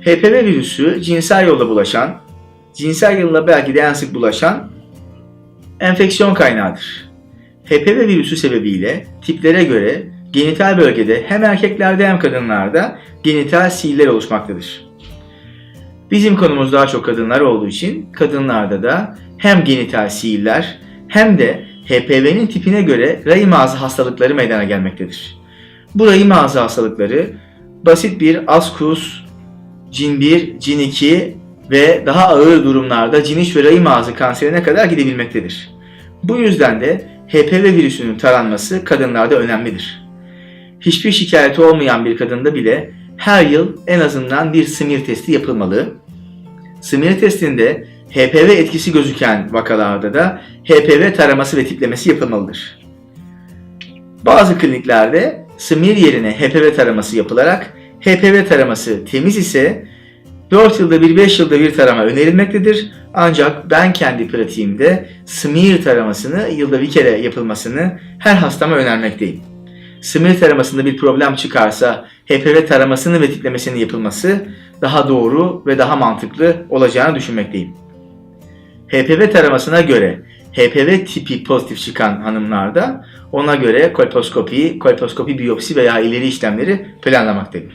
HPV virüsü cinsel yolla bulaşan, cinsel yolla belki de en sık bulaşan enfeksiyon kaynağıdır. HPV virüsü sebebiyle tiplere göre genital bölgede hem erkeklerde hem kadınlarda genital siller oluşmaktadır. Bizim konumuz daha çok kadınlar olduğu için kadınlarda da hem genital siller hem de HPV'nin tipine göre rahim ağzı hastalıkları meydana gelmektedir. Bu rahim ağzı hastalıkları basit bir askus, cin 1, cin 2 ve daha ağır durumlarda cin 3 ve rahim ağzı kanserine kadar gidebilmektedir. Bu yüzden de HPV virüsünün taranması kadınlarda önemlidir. Hiçbir şikayeti olmayan bir kadında bile her yıl en azından bir smear testi yapılmalı. Smear testinde HPV etkisi gözüken vakalarda da HPV taraması ve tiplemesi yapılmalıdır. Bazı kliniklerde smear yerine HPV taraması yapılarak HPV taraması temiz ise 4 yılda bir 5 yılda bir tarama önerilmektedir. Ancak ben kendi pratiğimde smear taramasını yılda bir kere yapılmasını her hastama önermekteyim. Smear taramasında bir problem çıkarsa HPV taramasını ve tiplemesinin yapılması daha doğru ve daha mantıklı olacağını düşünmekteyim. HPV taramasına göre HPV tipi pozitif çıkan hanımlarda ona göre kolposkopi, kolposkopi biyopsi veya ileri işlemleri planlamaktayım.